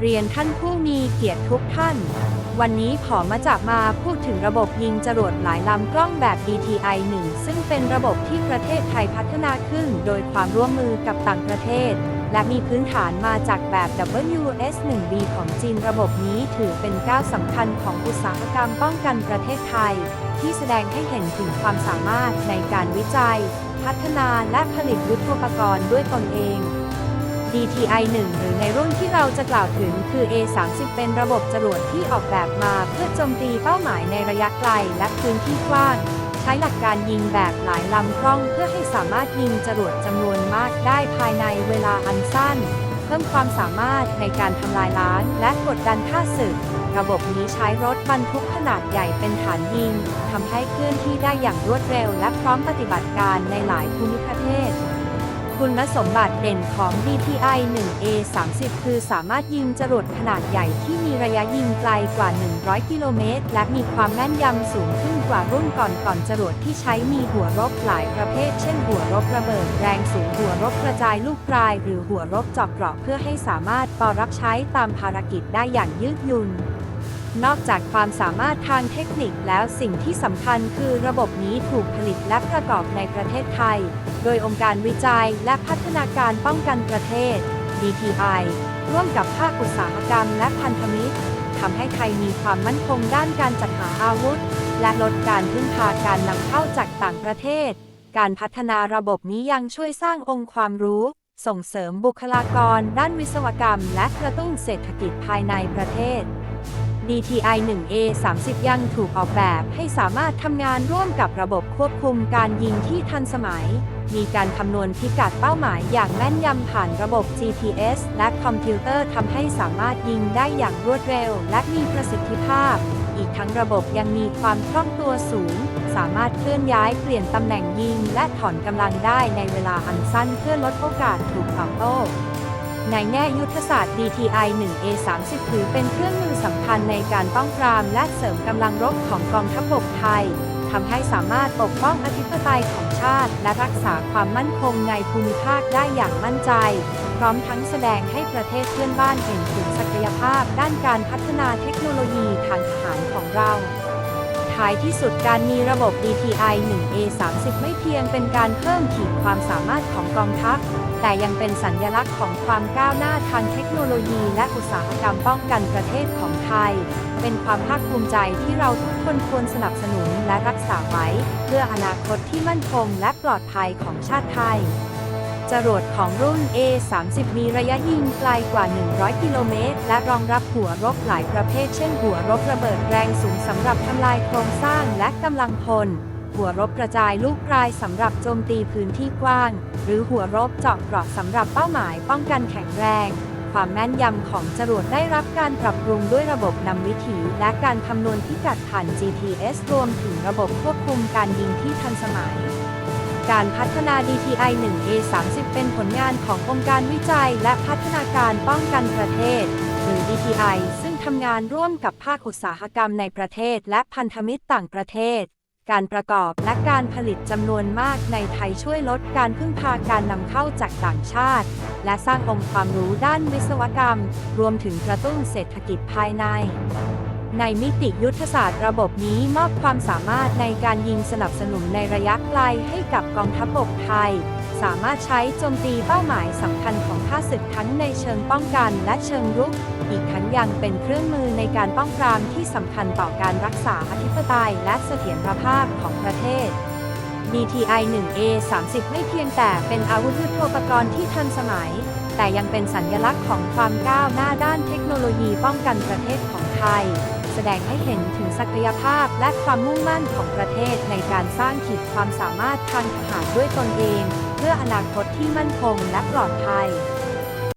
เรียนท่านผู้มีเกียรติทุกท่าน วันนี้ขอมาจากมาพูดถึงระบบยิงจรวดหลายลำกล้องแบบ DTI 1 ซึ่งเป็นระบบที่ประเทศไทยพัฒนาขึ้นโดยความร่วมมือกับต่างประเทศ และมีพื้นฐานมาจากแบบ WS-1B ของจีนระบบนี้ถือเป็นก้าวสำคัญของอุตสาหกรรมป้องกันประเทศไทย ที่แสดงให้เห็นถึงความสามารถในการวิจัย พัฒนาและผลิตยุทโธปกรณ์ด้วยตนเอง DTI 1 หรือในรุ่นที่เราจะกล่าวถึงคือ A30 เป็นระบบจรวดที่ออกแบบมาเพื่อโจมตีเป้าหมายในระยะไกลและพื้นที่กว้าง ใช้หลักการยิงแบบหลายลำกล้องเพื่อให้สามารถยิงจรวดจำนวนมากได้ภายในเวลาอันสั้น เพิ่มความสามารถในการทำลายล้างและกดดันค่าศึก ระบบนี้ใช้รถบรรทุกขนาดใหญ่เป็นฐานยิงทำให้เคลื่อนที่ได้อย่างรวดเร็ว และพร้อมปฏิบัติการในหลายภูมิประเทศ คุณสมบัติเด่นของ DTI 1A 30 คือสามารถยิงจรวดขนาดใหญ่ที่มีระยะยิงไกลกว่า 100 กิโลเมตร และมีความแม่นยำสูงขึ้นกว่ารุ่นก่อนก่อนจรวดที่ใช้มีหัวรบหลายประเภท เช่นหัวรบระเบิดแรงสูงหัวรบกระจายลูกปลาย หรือหัวรบเจาะเกราะเพื่อให้สามารถปอรับใช้ตามภารกิจได้อย่างยืดหยุ่น นอกจากความสามารถทางเทคนิคแล้วสิ่งที่สำคัญคือระบบนี้ถูกผลิตและประกอบในประเทศไทย โดยองค์การวิจัยและพัฒนาการป้องกันประเทศ DTI ร่วมกับภาคอุตสาหกรรมและพันธมิตรทำให้ไทยมีความมั่นคงด้านการจัดหาอาวุธ และลดการพึ่งพาการนำเข้าจากต่างประเทศ การพัฒนาระบบนี้ยังช่วยสร้างองค์ความรู้ ส่งเสริมบุคลากร ด้านวิศวกรรม และกระตุ้นเศรษฐกิจภายในประเทศ DTI 1A 30 ยังถูกออกแบบให้สามารถทำงานร่วมกับระบบควบคุมการยิงที่ทันสมัย มีการคำนวณพิกัดเป้าหมายอย่างแม่นยำผ่านระบบ GPS และคอมพิวเตอร์ทำให้สามารถยิงได้อย่างรวดเร็ว และมีประสิทธิภาพ อีกทั้งระบบยังมีความคล่องตัวสูง สามารถเคลื่อนย้ายเปลี่ยนตำแหน่งยิง และถอนกำลังได้ในเวลาอันสั้นเพื่อลดโอกาสถูกตอบโต้ ในแง่ยุทธศาสตร์ DTI 1A 30 ถือเป็นเครื่องมือสำคัญในการป้องปรามและเสริมกำลังรบของกองทัพบกไทยทำให้สามารถปกป้องอธิปไตยของชาติ และรักษาความมั่นคงในภูมิภาคได้อย่างมั่นใจ พร้อมทั้งแสดงให้ประเทศเพื่อนบ้านเห็นถึงศักยภาพด้านการพัฒนาเทคโนโลยีทางทหารของเรา ท้ายที่สุดการมีระบบ DTI 1A 30 ไม่เพียงเป็นการเพิ่มขีดความสามารถของกองทัพ แต่ยังเป็นสัญญลักษณ์ของความก้าวหน้าทางเทคโนโลยีและอุตสาหกรรมป้องกันประเทศของไทย เป็นความภาคภูมิใจที่เราทุกคนควรสนับสนุนและรักษาไว้ เพื่ออนาคตที่มั่นคงและปลอดภัยของชาติไทย จรวดของรุ่น A30 มีระยะยิงไกลกว่า 100 กิโลเมตร และรองรับหัวรบหลายประเภท เช่น หัวรบระเบิดแรงสูงสำหรับทำลายโครงสร้างและกำลังพล หัวรบกระจายลูกปลายสำหรับโจมตีพื้นที่กว้าง หรือหัวรบเจาะเกราะสำหรับเป้าหมายป้องกันแข็งแรง ความแม่นยำของจรวดได้รับการปรับปรุงด้วยระบบนำวิถี และการคำนวณพิกัดผ่าน GPS รวมถึงระบบควบคุมการยิงที่ทันสมัย การพัฒนา DTI 1A 30 เป็นผลงานขององค์การวิจัยและพัฒนาการป้องกันประเทศ หรือ DTI ซึ่งทำงานร่วมกับภาคอุตสาหกรรมในประเทศและพันธมิตรต่างประเทศ การประกอบและการผลิตจำนวนมากในไทยช่วยลดการพึ่งพาการนำเข้าจากต่างชาติ และสร้างองค์ความรู้ด้านวิศวกรรม รวมถึงกระตุ้นเศรษฐกิจภายใน ในมิติยุทธศาสตร์ระบบนี้มอบความสามารถในการยิงสนับสนุนในระยะไกลให้กับกองทัพบกไทย สามารถใช้โจมตีเป้าหมายสำคัญของข้าศึกทั้งในเชิงป้องกันและเชิงรุก อีกทั้งยังเป็นเครื่องมือในการป้องปรามที่สำคัญต่อการรักษาอธิปไตยและเสถียรภาพของประเทศ DTI 1A 30ไม่เพียงแต่เป็นอาวุธยุทโธปกรณ์ที่ทันสมัย แต่ยังเป็นสัญลักษณ์ของความก้าวหน้าด้านเทคโนโลยีป้องกันประเทศของไทย แสดงให้เห็นถึงศักยภาพและความมุ่งมั่นของประเทศในการสร้างขีดความสามารถทางทหารด้วยตนเอง เพื่ออนาคตที่มั่นคงและปลอดภัย